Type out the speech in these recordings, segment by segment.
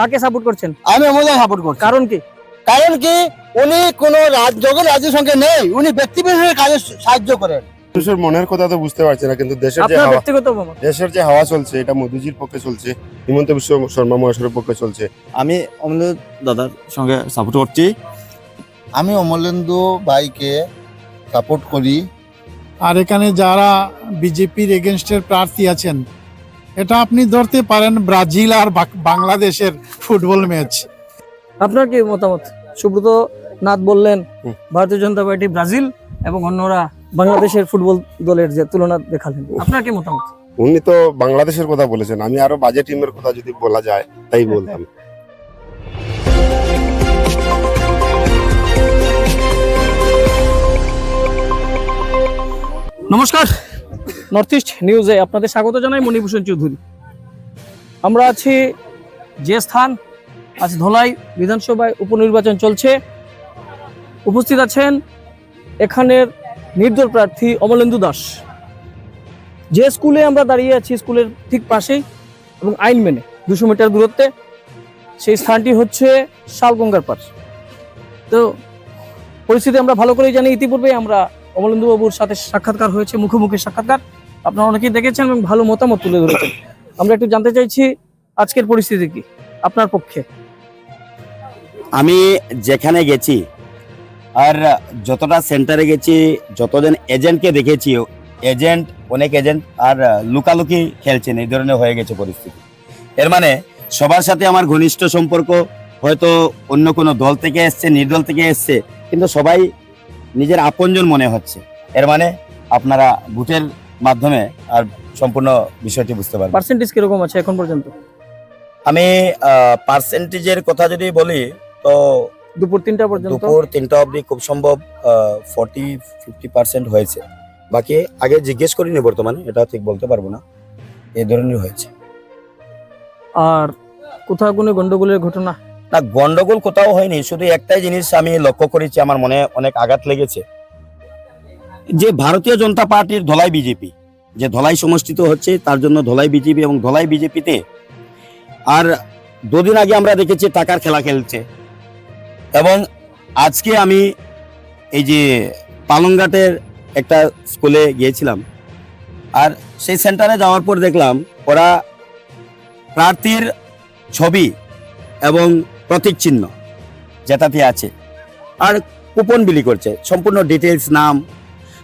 কাকে সাপোর্ট করছেন? আমি অমলদা সাপোর্ট করছি। কারণ কি? কারণ কি? উনি কোন রাজ্যের রাজ্যের সঙ্গে নেই। উনি ব্যক্তি বিশেষের কাজে সাহায্য করেন। মানুষের মনের কথা তো বুঝতে পারছি না কিন্তু দেশের যে ব্যক্তিগত দেশের যে হাওয়া চলছে এটা মোদিজির পক্ষে চলছে হিমন্ত বিশ্ব শর্মা মহাশয়ের পক্ষে চলছে। আমি অমলেন্দু দাদার সঙ্গে সাপোর্ট করছি। আমি অমলেন্দু ভাইকে সাপোর্ট করি। আর এখানে যারা বিজেপির এগেনস্টের প্রার্থী আছেন এটা আপনি ধরতে পারেন ব্রাজিল আর বাক- বাংলাদেশের ফুটবল ম্যাচ। আপনার কি মতামত? সুব্রত নাথ বললেন ভারতীয় জনতা পার্টি ব্রাজিল এবং অন্যরা বাংলাদেশের ফুটবল দলের যে তুলনা দেখালেন। আপনার কি মতামত? উনি তো বাংলাদেশের কথা বলেছেন। আমি আরও বাজে টিমের কথা যদি বলা যায় তাই বলতাম। নমস্কার। নর্থ ইস্ট নিউজে আপনাদের স্বাগত জানাই মণিভূষণ চৌধুরী। আমরা আছি যে স্থান, আজ ধলাই বিধানসভায় উপনির্বাচন চলছে। উপস্থিত আছেন এখানের নির্দল প্রার্থী অমলেন্দু দাস। যে স্কুলে আমরা দাঁড়িয়ে আছি, স্কুলের ঠিক পাশেই এবং আইন মেনে দুশো মিটার দূরত্বে, সেই স্থানটি হচ্ছে শালগঙ্গার পাশ তো পরিস্থিতি আমরা ভালো করেই জানি। ইতিপূর্বে আমরা অমলেন্দুবাবুর সাথে সাক্ষাৎকার হয়েছে, মুখোমুখি সাক্ষাৎকার। আপনারা অনেকেই দেখেছেন এবং ভালো মতামত তুলে ধরেছেন। আমরা একটু জানতে চাইছি, আজকের পরিস্থিতি কি? আপনার পক্ষে। আমি যেখানে গেছি আর যতটা সেন্টারে গেছি, যতজন এজেন্টকে দেখেছি, এজেন্ট, অনেক এজেন্ট আর লুকালুকি খেলছেন, এই ধরনের হয়ে গেছে পরিস্থিতি। এর মানে সবার সাথে আমার ঘনিষ্ঠ সম্পর্ক, হয়তো অন্য কোনো দল থেকে এসছে, নির্দল থেকে এসছে, কিন্তু সবাই নিজের আপনজন মনে হচ্ছে। এর মানে আপনারা ভোটের মাধ্যমে আর সম্পূর্ণ বিষয়টি বুঝতে পারবেন পার্সেন্টেজ কীরকম আছে এখন পর্যন্ত? আমি পার্সেন্টেজের কথা যদি বলি তো দুপুর তিনটা পর্যন্ত? দুপুর তিনটা অবধি খুব সম্ভব ফর্টি ফিফটি পার্সেন্ট হয়েছে। বাকি আগে জিজ্ঞেস করিনি বর্তমানে এটা ঠিক বলতে পারব না। এই ধরনের হয়েছে। আর কোথাও কোনো গন্ডগোলের ঘটনা? না গন্ডগোল কোথাও হয়নি শুধু একটাই জিনিস আমি লক্ষ্য করেছি আমার মনে অনেক আঘাত লেগেছে। যে ভারতীয় জনতা পার্টির ধলাই বিজেপি যে ধলাই সমষ্টিত হচ্ছে, তার জন্য ধলাই বিজেপি এবং ধলাই বিজেপিতে আর দুদিন আগে আমরা দেখেছি টাকার খেলা খেলছে। এবং আজকে আমি এই যে পালংঘাটের একটা স্কুলে গিয়েছিলাম। আর সেই সেন্টারে যাওয়ার পর দেখলাম, ওরা প্রার্থীর ছবি এবং প্রতীক চিহ্ন যেটাতে আছে আর কুপন বিলি করছে, সম্পূর্ণ ডিটেলস নাম।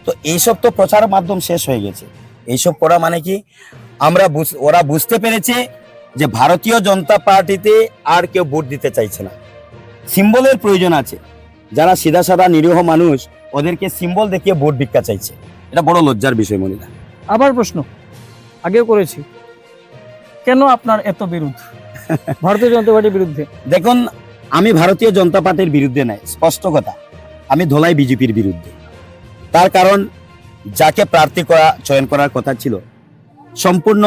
তো এইসব তো প্রচার মাধ্যম শেষ হয়ে গেছে। এইসব করা মানে কি? আমরা ওরা বুঝতে পেরেছে যে ভারতীয় জনতা পার্টিতে আর কেউ ভোট দিতে চাইছে না। সিম্বলের প্রয়োজন আছে। যারা সিধা সাদা নিরীহ মানুষ ওদেরকে সিম্বল দেখিয়ে ভোট ভিক্ষা চাইছে। এটা বড় লজ্জার বিষয় মনিরা। আবার প্রশ্ন। আগেও করেছি। কেন আপনার এত বিরোধ ভারতীয় জনতা পার্টির বিরুদ্ধে। দেখুন আমি ভারতীয় জনতা পার্টির বিরুদ্ধে নাই স্পষ্ট কথা। আমি ধোলাই বিজেপির বিরুদ্ধে। তার কারণ যাকে প্রার্থী করা চয়ন করার কথা ছিল সম্পূর্ণ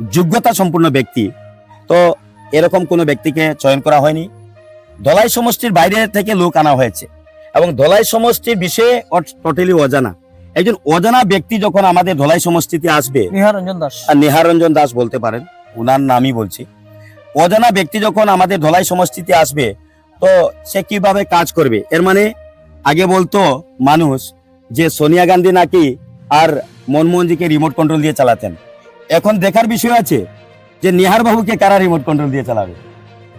যোগ্যতা সম্পূর্ণ ব্যক্তি। তো এরকম কোনো ব্যক্তিকে চয়ন করা হয়নি। ধলাই সমষ্টির বাইরে থেকে লোক আনা হয়েছে এবং ধলাই সমষ্টির বিষয়ে টোটালি অজানা। একজন অজানা ব্যক্তি যখন আমাদের ধলাই সমষ্টিতে আসবে নিহার রঞ্জন দাস। আর নিহারঞ্জন দাস বলতে পারেন উনার নামই বলছি। অজানা ব্যক্তি যখন আমাদের ধলাই সমষ্টিতে আসবে তো সে কীভাবে কাজ করবে? এর মানে আগে বলতো মানুষ যে সোনিয়া গান্ধী নাকি আর মনমোহনজিকে রিমোট কন্ট্রোল দিয়ে চালাতেন। এখন দেখার বিষয় আছে যে নিহার বাবুকে কারা রিমোট কন্ট্রোল দিয়ে চালাবে।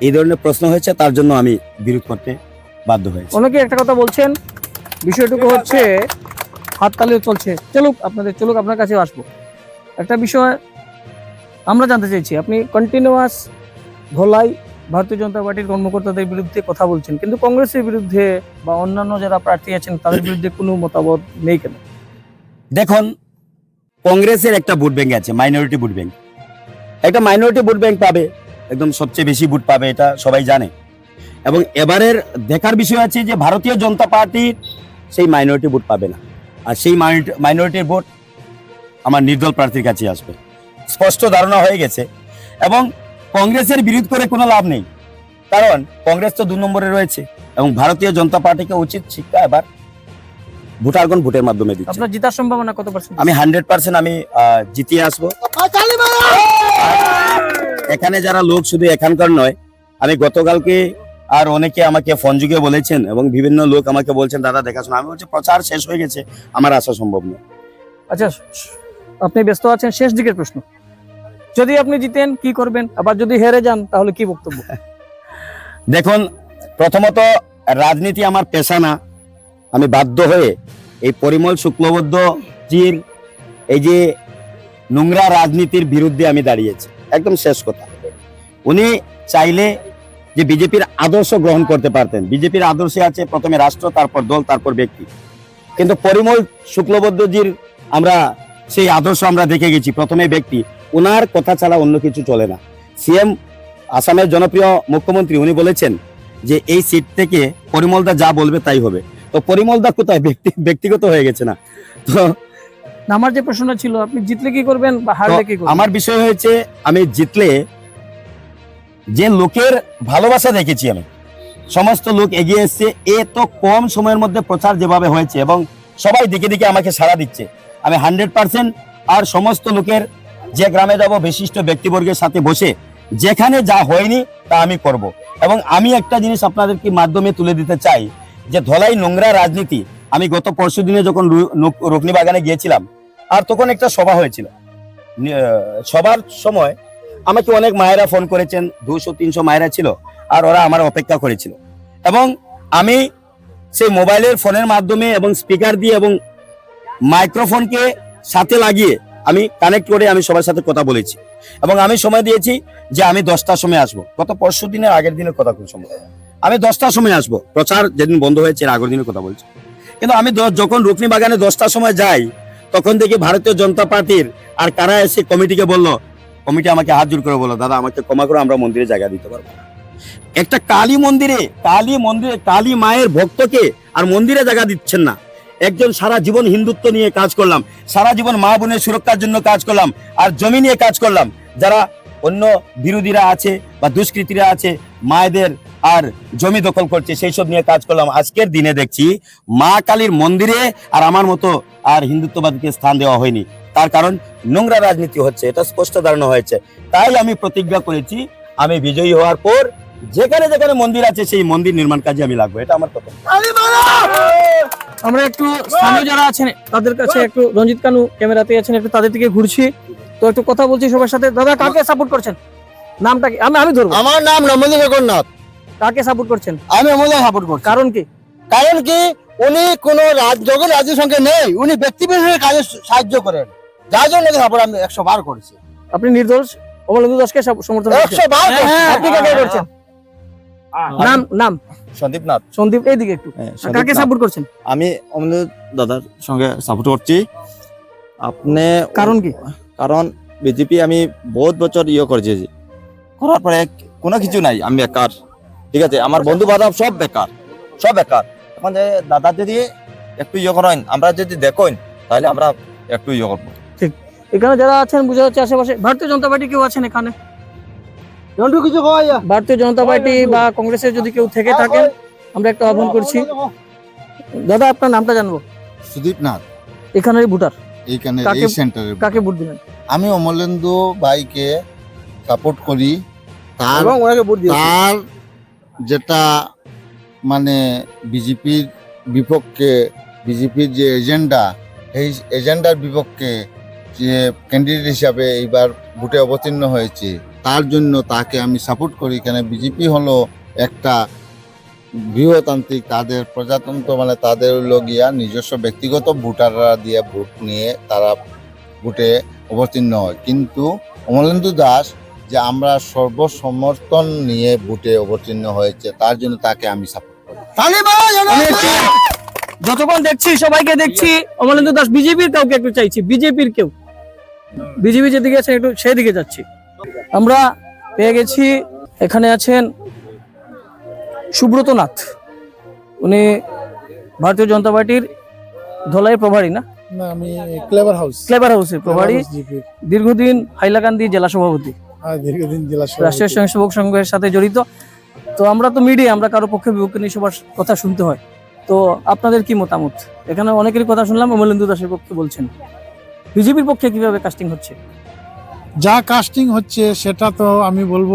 এই ধরনের প্রশ্ন হয়েছে, তার জন্য আমি বিরোধ করতে বাধ্য হয়েছি। অনেকে একটা কথা বলছেন, বিষয়টুকু হচ্ছে হাততালিও চলছে। চলুক, আপনাদের, চলুক, আপনার কাছে আসব। একটা বিষয় আমরা জানতে চাইছি আপনি কন্টিনিউয়াস ধলাই ভারতীয় জনতা পার্টির কর্মকর্তাদের বিরুদ্ধে কথা বলছেন, কিন্তু কংগ্রেসের বিরুদ্ধে বা অন্যান্য যারা প্রার্থী আছেন, তাদের বিরুদ্ধে কোনো মতামত নেই কেন? দেখুন, কংগ্রেসের একটা ভোট ব্যাংক আছে মাইনরিটি ভোট ব্যাংক। একটা মাইনরিটি ভোট ব্যাংক পাবে, একদম সবচেয়ে বেশি ভোট পাবে, এটা সবাই জানে। এবং এবারের দেখার বিষয় আছে যে ভারতীয় জনতা পার্টি সেই মাইনরিটি ভোট পাবে না। আর সেই মাইনরিটির ভোট আমার নির্দল প্রার্থীর কাছে আসবে। স্পষ্ট ধারণা হয়ে গেছে। এবং কংগ্রেসের বিরোধ করে কোনো লাভ নেই। কারণ কংগ্রেস তো দু নম্বরে রয়েছে এবং ভারতীয় জনতা পার্টিকে উচিত শিক্ষা এবার ভোটারগণ ভোটের মাধ্যমে দিচ্ছে। আপনার জেতার সম্ভাবনা কত পার্সেন্ট আমি হান্ড্রেড পার্সেন্ট আমি জিতিয়ে আসব। এখানে যারা লোক শুধু এখানকার নয় আমি গতকালকে আর অনেকে আমাকে ফোন যুগে বলেছেন এবং বিভিন্ন লোক আমাকে বলছেন দাদা দেখাশোনা। আমি বলছি প্রচার শেষ হয়ে গেছে। আমার আসা সম্ভব নয়। আচ্ছা আপনি ব্যস্ত আছেন শেষ দিকের প্রশ্ন। যদি আপনি জিতেন, কি করবেন? আবার যদি হেরে যান, তাহলে কি বক্তব্য? দেখুন, প্রথমত রাজনীতি আমার পেশা না। আমি বাধ্য হয়ে এই পরিমল শুক্লবদ্ধ জির, এই যে নোংরা রাজনীতির বিরুদ্ধে আমি দাঁড়িয়েছি, একদম শেষ কথা। উনি চাইলে যে বিজেপির আদর্শ গ্রহণ করতে পারতেন, বিজেপির আদর্শে আছে প্রথমে রাষ্ট্র, তারপর দল, তারপর ব্যক্তি। কিন্তু পরিমল শুক্লবদ্ধজির আমরা সেই আদর্শ আমরা দেখে গেছি। প্রথমে ব্যক্তি ওনার কথা ছাড়া অন্য কিছু চলে না। সিএম আসামের জনপ্রিয় মুখ্যমন্ত্রী উনি বলেছেন যে এই সিট থেকে পরিমলদা যা বলবে তাই হবে। তো পরিমলদা কোথায়? ব্যক্তি ব্যক্তিগত হয়ে গেছে না। তো আমার যে প্রশ্নটা ছিল আপনি জিতলে কি করবেন বা হারলে কি করবেন? আমার বিষয় হয়েছে আমি জিতলে যে লোকের ভালোবাসা দেখেছি আমি সমস্ত লোক এগিয়ে এসছে এত কম সময়ের মধ্যে প্রচার যেভাবে হয়েছে এবং সবাই দিকে দিকে আমাকে সাড়া দিচ্ছে। আমি হান্ড্রেড পার্সেন্ট আর সমস্ত লোকের যে গ্রামে যাব, বিশিষ্ট ব্যক্তিবর্গের সাথে বসে যেখানে যা হয়নি তা আমি করব। এবং আমি একটা জিনিস আপনাদেরকে মাধ্যমে তুলে দিতে চাই, যে ধলাই নোংরা রাজনীতি, আমি গত পরশু দিনে যখন রুকনি বাগানে গিয়েছিলাম, আর তখন একটা সভা হয়েছিল। সবার সময় আমাকে অনেক মায়েরা ফোন করেছেন, দুশো, তিনশো মায়েরা ছিল, আর ওরা আমার অপেক্ষা করেছিল। এবং আমি সেই মোবাইলের ফোনের মাধ্যমে এবং স্পিকার দিয়ে এবং মাইক্রোফোনকে সাথে লাগিয়ে আমি কানেক্ট করে আমি সবার সাথে কথা বলেছি। এবং আমি সময় দিয়েছি যে আমি দশটার সময় আসব। গত পরশু দিনের আগের দিনের কথা খুব সম্ভব আমি দশটার সময় আসব। প্রচার যেদিন বন্ধ হয়েছে আগের দিনের কথা বলছি। কিন্তু আমি যখন রুকনি বাগানে দশটার সময় যাই, তখন দেখি ভারতীয় জনতা পার্টির আর কারা এসে কমিটিকে বলল, কমিটি আমাকে হাত জোর করে বলল, দাদা, আমাকে ক্ষমা করে, আমরা মন্দিরে জায়গা দিতে পারব একটা কালী মন্দিরে কালী মন্দিরে, কালী মায়ের ভক্তকে আর মন্দিরে জায়গা দিচ্ছেন না। একজন সারা জীবন হিন্দুত্ব নিয়ে কাজ করলাম, সারা জীবন মা বোনের সুরক্ষার জন্য কাজ করলাম, আর জমি নিয়ে কাজ করলাম। যারা অন্য বিরোধীরা আছে বা দুষ্কৃতীরা আছে, মায়েদের আর জমি দখল করছে, সেই সব নিয়ে কাজ করলাম। আজকের দিনে দেখছি মা কালীর মন্দিরে আর আমার মতো আর হিন্দুত্ববাদীকে স্থান দেওয়া হয়নি। তার কারণ নোংরা রাজনীতি হচ্ছে, এটা স্পষ্ট ধারণা হয়েছে। তাই আমি প্রতিজ্ঞা করেছি, আমি বিজয়ী হওয়ার পর যেখানে যেখানে মন্দির আছে সেই মন্দির নির্মাণ কাজে আমি লাগবো। এটা আমার কথা আমরা একটু স্থানীয় যারা আছেন তাদের কাছে একটু রঞ্জিত কানু ক্যামেরাতে আছেন একটু তাদের দিকে ঘুরছি। তো একটু কথা বলছি সবার সাথে। দাদা কাকে সাপোর্ট করছেন? নামটা কি? আমি আমি ধরবো। আমার নাম নমনী জগন্নাথ। কাকে সাপোর্ট করছেন? আমি অমলে সাপোর্ট করছি। কারণ কি? কারণ কি? উনি কোনো রাজ- জগৎ রাজ্যের সঙ্গে নেই। উনি ব্যক্তি বিশেষের কাজে সাহায্য করেন। যার জন্য সাপোর্ট আমি একশো বার করেছি। আপনি নির্দোষ? অমলেন্দু দাসকে সমর্থন একশো বার হ্যাঁ, আপনি কাকে করছেন? নাম নাম। সন্দীপ নাথ। সন্দীপ এইদিকে একটু। হ্যাঁ, কাকে সাপোর্ট করছেন? আমি আমাদের দাদার সঙ্গে সাপোর্ট করছি। আপনি কারণ কি? কারণ বিজেপি আমি বহুত বছর ইয়ে করছি। করার পরে কোনো কিছু নাই আমি বেকার। ঠিক আছে আমার বন্ধু বান্ধব সব বেকার সব বেকার। এখন যে দাদা যদি একটু ইয়ে করেন আমরা যদি দেখেন তাহলে আমরা একটু ইয়ে করব। এখানে যারা আছেন বুঝা যাচ্ছে আশেপাশে ভারতীয় জনতা পার্টি কেউ আছেন এখানে? ভারতীয় জনতা পার্টি বা কংগ্রেসের যদি কেউ থেকে থাকেন আমরা একটু আহ্বান করছি। দাদা আপনার নামটা জানব? সুদীপ নাথ। এখানের ভোটার। এইখানে এই সেন্টারে কাকে ভোট দিবেন আমি অমলেন্দু ভাইকে সাপোর্ট করি। তার তার যেটা মানে বিজেপির বিপক্ষে বিজেপির যে এজেন্ডা সেই এজেন্ডার বিপক্ষে যে ক্যান্ডিডেট হিসাবে এইবার ভোটে অবতীর্ণ হয়েছে। তার জন্য তাকে আমি সাপোর্ট করি। কেন বিজেপি হলো একটা গৃহতান্ত্রিক তাদের প্রজাতন্ত্র মানে তাদের হলো গিয়া নিজস্ব ব্যক্তিগত ভোটাররা দিয়ে ভোট নিয়ে তারা ভোটে অবতীর্ণ হয়। কিন্তু অমলেন্দু দাস যে আমরা সর্বসমর্থন নিয়ে ভোটে অবতীর্ণ হয়েছে তার জন্য তাকে আমি সাপোর্ট করি। যতক্ষণ দেখছি সবাইকে দেখছি অমলেন্দু দাস বিজেপির কাউকে একটু চাইছি বিজেপির কেউ। বিজেপি যেদিকে আছে একটু সেদিকে যাচ্ছি। আমরা পেয়ে গেছি এখানে আছেন সুব্রত নাথ উনি ভারতীয় জনতা পার্টির ধলাই প্রভারী না? না আমি ক্লেভার হাউস। প্রভারী। দীর্ঘদিন হাইলাকান্দি জেলা সভাপতি। দীর্ঘদিন জেলা রাষ্ট্রীয় স্বয়ংসেবক সংঘের সাথে জড়িত। তো আমরা তো মিডিয়া আমরা কারও পক্ষে বিপক্ষে নিয়ে সবার কথা শুনতে হয়। তো আপনাদের কি মতামত? এখানে অনেকেরই কথা শুনলাম অমলেন্দু দাসের পক্ষে বলছেন। বিজেপির পক্ষে কীভাবে কাস্টিং হচ্ছে? যা কাস্টিং হচ্ছে সেটা তো আমি বলব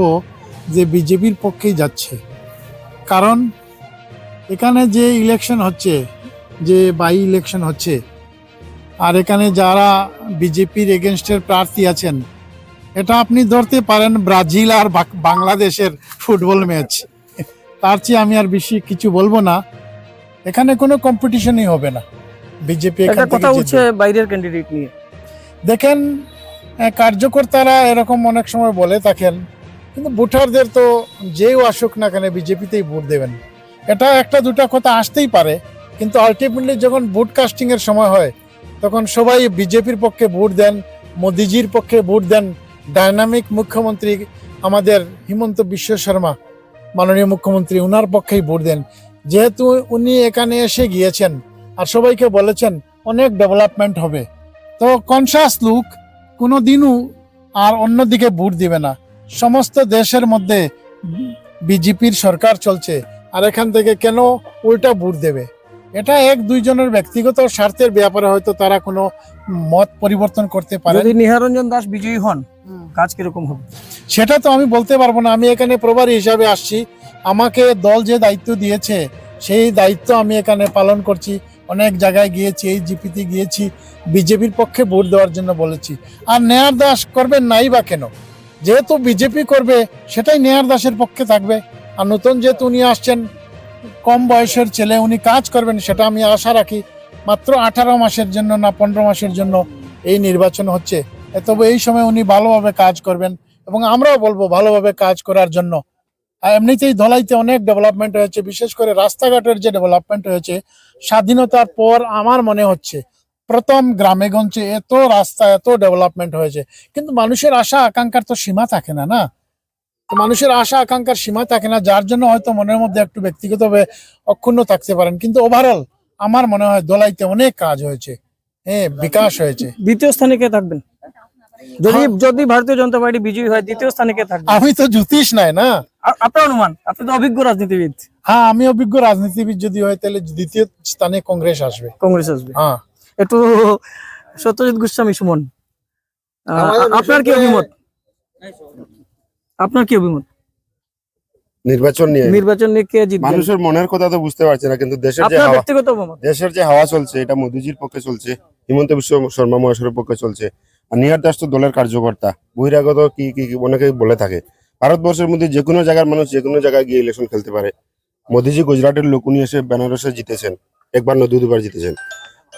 যে বিজেপির পক্ষেই যাচ্ছে। কারণ এখানে যে ইলেকশন হচ্ছে যে বাই ইলেকশন হচ্ছে আর এখানে যারা বিজেপির এগেনস্টের প্রার্থী আছেন এটা আপনি ধরতে পারেন ব্রাজিল আর বাংলাদেশের ফুটবল ম্যাচ। তার চেয়ে আমি আর বেশি কিছু বলব না। এখানে কোনো কম্পিটিশনই হবে না। বিজেপি কথা উঠছে বাইরের ক্যান্ডিডেট নিয়ে। দেখেন কার্যকর্তারা এরকম অনেক সময় বলে থাকেন, কিন্তু ভোটারদের তো যেও আসুক না কেন বিজেপিতেই ভোট দেবেন। এটা একটা দুটা কথা আসতেই পারে, কিন্তু আলটিমেটলি যখন ভোট কাস্টিং এর সময় হয়, তখন সবাই বিজেপির পক্ষে ভোট দেন, মোদিজির পক্ষে ভোট দেন। ডায়নামিক মুখ্যমন্ত্রী আমাদের হিমন্ত বিশ্ব শর্মা, মাননীয় মুখ্যমন্ত্রী, উনার পক্ষেই ভোট দেন। যেহেতু উনি এখানে এসে গিয়েছেন, আর সবাইকে বলেছেন অনেক ডেভেলপমেন্ট হবে। তো কনসাস লোক কোনো দিনও আর অন্যদিকে ভোট দিবে না। সমস্ত দেশের মধ্যে বিজেপির সরকার চলছে আর এখান থেকে কেন উল্টা ভোট দেবে? এটা এক দুইজনের ব্যক্তিগত স্বার্থের ব্যাপারে হয়তো তারা কোনো মত পরিবর্তন করতে পারে যদি নিহারঞ্জন দাস বিজয়ী হন কাজ কীরকম হবে? সেটা তো আমি বলতে পারব না। আমি এখানে প্রভারী হিসাবে আসছি। আমাকে দল যে দায়িত্ব দিয়েছে সেই দায়িত্ব আমি এখানে পালন করছি। অনেক জায়গায় গিয়েছি, এই জিপিতে গিয়েছি, বিজেপির পক্ষে ভোট দেওয়ার জন্য বলেছি। আর নেয়ার দাস করবেন নাই বা কেন? যেহেতু বিজেপি করবে, সেটাই নেয়ার দাসের পক্ষে থাকবে। আর নতুন যেহেতু উনি আসছেন, কম বয়সের ছেলে, উনি কাজ করবেন, সেটা আমি আশা রাখি। মাত্র আঠারো মাসের জন্য না, পনেরো মাসের জন্য এই নির্বাচন হচ্ছে। তবে এই সময় উনি ভালোভাবে কাজ করবেন এবং আমরাও বলব ভালোভাবে কাজ করার জন্য। আর এমনিতেই ধলাইতে অনেক ডেভেলপমেন্ট হয়েছে বিশেষ করে রাস্তাঘাটের যে ডেভেলপমেন্ট হয়েছে স্বাধীনতার পর আমার মনে হচ্ছে প্রথম গ্রামে গঞ্জে এত রাস্তা এত ডেভেলপমেন্ট হয়েছে। কিন্তু মানুষের আশা আকাঙ্ক্ষার তো সীমা থাকে না না? তো মানুষের আশা আকাঙ্ক্ষার সীমা থাকে না যার জন্য হয়তো মনের মধ্যে একটু ব্যক্তিগতভাবে অক্ষুণ্ণ থাকতে পারেন। কিন্তু ওভারঅল আমার মনে হয় দোলাইতে অনেক কাজ হয়েছে। হ্যাঁ বিকাশ হয়েছে। দ্বিতীয় স্থানে কে থাকবেন? যদি যদি ভারতীয় জনতা পার্টি বিজয়ী হয় দ্বিতীয় স্থানে কে থাকবে আমি তো জ্যোতিষ নাই না? আপনার অনুমান? আপনি তো অভিজ্ঞ রাজনীতিবিদ। হ্যাঁ আমি অভিজ্ঞ রাজনীতিবিদ যদি হয় তাহলে দ্বিতীয় স্থানে কংগ্রেস আসবে। কংগ্রেস আসবে। হ্যাঁ। একটু সত্যজিৎ গোস্বামী সুমন। আপনার কি অভিমত? আপনার কি অভিমত? নির্বাচন নিয়ে। নির্বাচন নিয়ে কে জিতবে? মানুষের মনের কথা তো বুঝতে পারছে না কিন্তু দেশের যে হাওয়া ব্যক্তিগত দেশের যে হাওয়া চলছে এটা মোদিজির পক্ষে চলছে হিমন্ত বিশ্ব শর্মা মহেশ্বরের পক্ষে চলছে। আর নিহার দাস তো দলের কার্যকর্তা। বহিরাগত কি কি কি অনেকেই বলে থাকে। ভারতবর্ষের মধ্যে যে কোনো জায়গার মানুষ যে কোনো জায়গায় গিয়ে ইলেকশন খেলতে পারে। মোদিজি গুজরাটের লোক উনি এসে বেনারসে জিতেছেন। একবার না দুবার জিতেছেন।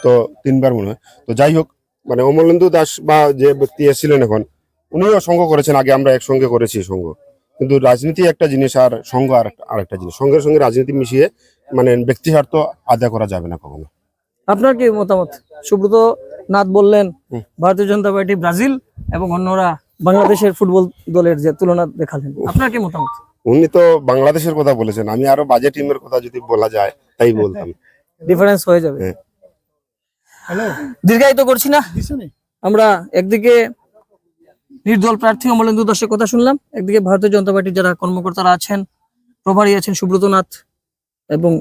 তো তিনবার মনে হয়। তো যাই হোক মানে অমলেন্দু দাস বা যে ব্যক্তি এসেছিলেন এখন উনিও সঙ্গ করেছেন। আগে আমরা একসঙ্গে করেছি সঙ্গ। কিন্তু রাজনীতি একটা জিনিস আর সঙ্গ আর আরেকটা জিনিস। সঙ্গের সঙ্গে রাজনীতি মিশিয়ে মানে ব্যক্তি স্বার্থ আদায় করা যাবে না কখনো। আপনার কি মতামত? সুব্রত নাথ বললেন ভারতীয় জনতা পার্টি ব্রাজিল এবং অন্যরা বাংলাদেশের ফুটবল দলের যে তুলনা দেখালেন আপনার কি মতামত? উনি তো বাংলাদেশের কথা বলেছেন। আমি আরও বাজে টিমের কথা যদি বলা যায় তাই বলতাম। ডিফারেন্স হয়ে যাবে। হ্যাঁ। হ্যালো দীর্ঘায়িত করছি না। আমরা একদিকে নির্দল প্রার্থী অমলেন্দু দাসের কথা শুনলাম একদিকে ভারতীয় জনতা পার্টির যারা কর্মকর্তারা আছেন প্রভারী আছেন সুব্রত নাথ এবং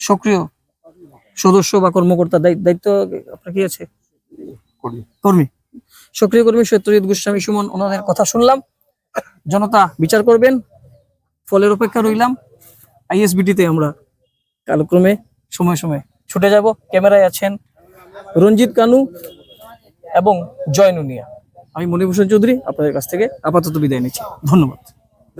সক্রিয় সদস্য বা কর্মকর্তা দায়ি- দায়িত্ব আপনার কি আছে। কর্মী। সক্রিয় কর্মী সত্যজিৎ গোস্বামী সুমন, ওনাদের কথা শুনলাম। জনতা বিচার করবেন, ফলের অপেক্ষা রইলাম। আইএসবিটিতে আমরা কালক্রমে সময় সময় ছুটে যাব। ক্যামেরায় আছেন রঞ্জিত কানু এবং জয় নুনিয়া আমি মণিভূষণ চৌধুরী, আপনাদের কাছ থেকে আপাতত বিদায় নিচ্ছি। ধন্যবাদ।